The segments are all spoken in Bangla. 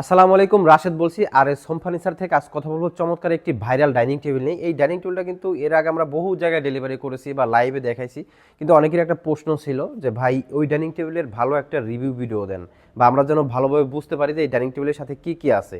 আসসালামু আলাইকুম, রাশেদ বলছি। আর এস হোম ফার্নিচার থেকে আজ কথা বলব চমৎকার একটি ভাইরাল ডাইনিং টেবিল নেই এই ডাইনিং টেবিলটা কিন্তু এর আগে আমরা বহু জায়গায় ডেলিভারি করেছি বা লাইভে দেখাইছি। কিন্তু অনেকের একটা প্রশ্ন ছিল যে, ভাই, ওই ডাইনিং টেবিলের ভালো একটা রিভিউ ভিডিও দেন বা আমরা যেন ভালোভাবে বুঝতে পারি যে, এই ডাইনিং টেবিলের সাথে কি কি আছে?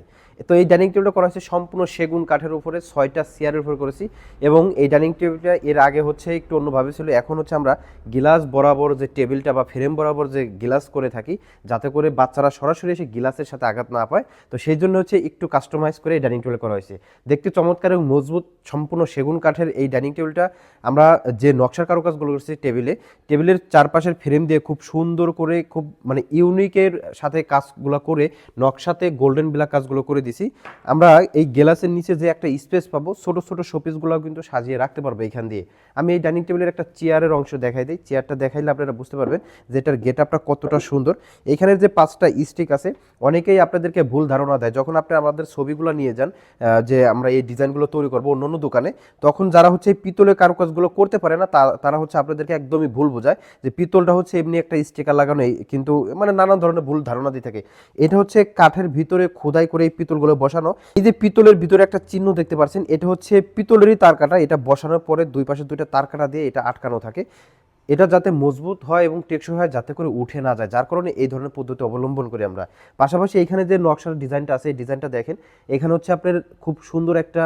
তো এই ডাইনিং টেবিলটা করা হয়েছে সম্পূর্ণ সেগুন কাঠের উপরে, ছয়টা চেয়ারের উপরে করেছি। এবং এই ডাইনিং টেবিলটা এর আগে হচ্ছে একটু অন্যভাবে ছিল। এখন হচ্ছে আমরা গিলাস বরাবর যে টেবিলটা বা ফ্রেম বরাবর যে গিলাস করে থাকি, যাতে করে বাচ্চারা সরাসরি এসে গিলাসের সাথে আঘাত না পায় তো সেই জন্য হচ্ছে একটু কাস্টমাইজ করে এই ডাইনিং টেবিল করা হয়েছে। দেখতে চমৎকার এবং মজবুত সম্পূর্ণ সেগুন কাঠের এই ডাইনিং টেবিলটা আমরা যে নকশার কারুকাজগুলো করেছি টেবিলে টেবিলের চারপাশের ফ্রেম দিয়ে খুব সুন্দর করে খুব মানে ইউনিকের সাথে কাজগুলো করে নকশাতে গোল্ডেন ব্ল্যাক কাজগুলো করে দিছি। আমরা এই গ্লাসের নিচে যে একটা স্পেস পাবো, ছোট ছোট শোপিসগুলো কিন্তু সাজিয়ে রাখতে পারব এখান দিয়ে। আমি এই ডাইনিং টেবিলের একটা চেয়ারের অংশ দেখাই দিই। চেয়ারটা দেখাইলে আপনারা বুঝতে পারবেন যে এটার গেট আপটা কতটা সুন্দর। এখানে যে পাঁচটা স্টিক আছে, অনেকেই আপনাদেরকে ভুল ধারণা দেয়, যখন আপনি আমাদের ছবিগুলো নিয়ে যান যে আমরা এই ডিজাইনগুলো তৈরি করব অন্য অন্য দোকানে, তখন যারা হচ্ছে এই পিতলের কারুকাজগুলো করতে পারে না তারা হচ্ছে আপনাদেরকে একদমই ভুল বোঝায় যে পিতলটা হচ্ছে এমনি একটা স্টিকার লাগানো কিন্তু মানে নানান ধরনের ভুল ধারণা দিয়ে থাকে। এটা হচ্ছে কাঠের ভিতরে খোদাই করে এই পিতলগুলো বসানো। এই যে পিতলের ভিতরে একটা চিহ্ন দেখতে পাচ্ছেন, এটা হচ্ছে পিতলেরই তার কাটা এটা বসানোর পরে দুই পাশে দুইটা তার কাটা দিয়ে এটা আটকানো থাকে। এটা যাতে মজবুত হয় এবং টেকসই হয় যাতে করে উঠে না যায়, যার কারণে এই ধরনের পদ্ধতি অবলম্বন করি আমরা। পাশাপাশি এখানে যে নকশার ডিজাইনটা আছে, এই ডিজাইনটা দেখেন, এখানে হচ্ছে আপনার খুব সুন্দর একটা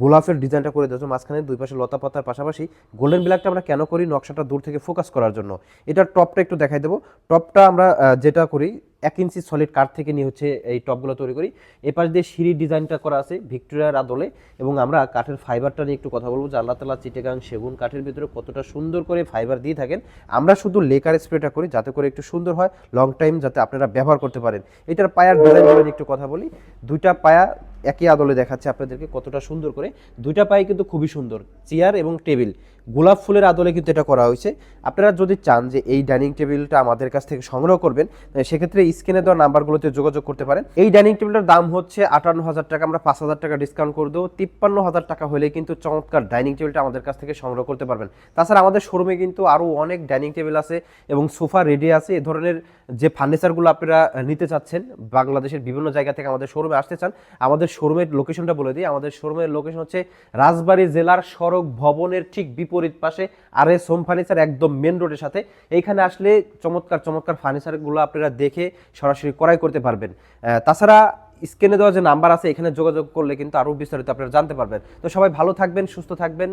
গোলাপের ডিজাইনটা করে দিয়েছে মাঝখানে দুই পাশে লতা পাতার পাশাপাশি গোল্ডেন ব্ল্যাকটা আমরা কেন করি? নকশাটা দূর থেকে ফোকাস করার জন্য। এটার টপটা একটু দেখাই দেবো। টপটা আমরা যেটা করি এক ইঞ্চি সলিড কাঠ থেকে নিয়ে হচ্ছে এই টপগুলো তৈরি করি। এপাশ দিয়ে সিঁড়ি ডিজাইনটা করা আছে ভিক্টোরিয়ার আদলে এবং আমরা কাঠের ফাইবারটা নিয়ে একটু কথা বলব। যে আল্লাহ তালা, চিটেগাং, সেগুন কাঠের ভিতরে কতটা সুন্দর করে ফাইবার দিয়ে থাকেন। আমরা শুধু লেকার স্প্রেটা করি যাতে করে একটু সুন্দর হয় লং টাইম যাতে আপনারা ব্যবহার করতে পারেন। এটার পায়ার ডিজাইন নিয়ে একটু কথা বলি। দুইটা পায়া একই আদলে দেখাচ্ছে আপনাদেরকে কতটা সুন্দর করে। দুইটা পায়ে কিন্তু খুবই সুন্দর চেয়ার এবং টেবিল গোলাপ ফুলের আদলে কিন্তু এটা করা হয়েছে। আপনারা যদি চান যে এই ডাইনিং টেবিলটা আমাদের কাছ থেকে সংগ্রহ করবেন সেক্ষেত্রে স্ক্রিনে দেওয়া নাম্বারগুলোতে যোগাযোগ করতে পারেন। এই ডাইনিং টেবিলটার দাম হচ্ছে আটান্ন হাজার টাকা, আমরা পাঁচ হাজার টাকা ডিসকাউন্ট করে দেবো। তিপ্পান্ন হাজার টাকা হলে কিন্তু চমৎকার ডাইনিং টেবিলটা আমাদের কাছ থেকে সংগ্রহ করতে পারবেন। তাছাড়া আমাদের শোরুমে কিন্তু আরও অনেক ডাইনিং টেবিল আছে এবং সোফা রেডি আছে। এ ধরনের যে ফার্নিচারগুলো আপনারা নিতে চাচ্ছেন, বাংলাদেশের বিভিন্ন জায়গা থেকে আমাদের শোরুমে আসতে চান, আমাদের শোরুমের লোকেশনটা বলে দিই। আমাদের শোরুমের লোকেশন হচ্ছে রাজবাড়ী জেলার সড়ক ভবনের ঠিক বিপরীত পাশে আর এস হোম ফার্নিচার একদম মেন রোডের সাথে। এইখানে আসলে চমৎকার চমৎকার ফার্নিচারগুলো আপনারা দেখে সরাসরি ক্রয় করতে পারবেন। তাছাড়া স্ক্রিনে দেওয়া যে নাম্বার আছে, এখানে যোগাযোগ করলে কিন্তু আরও বিস্তারিত আপনারা জানতে পারবেন। তো সবাই ভালো থাকবেন, সুস্থ থাকবেন।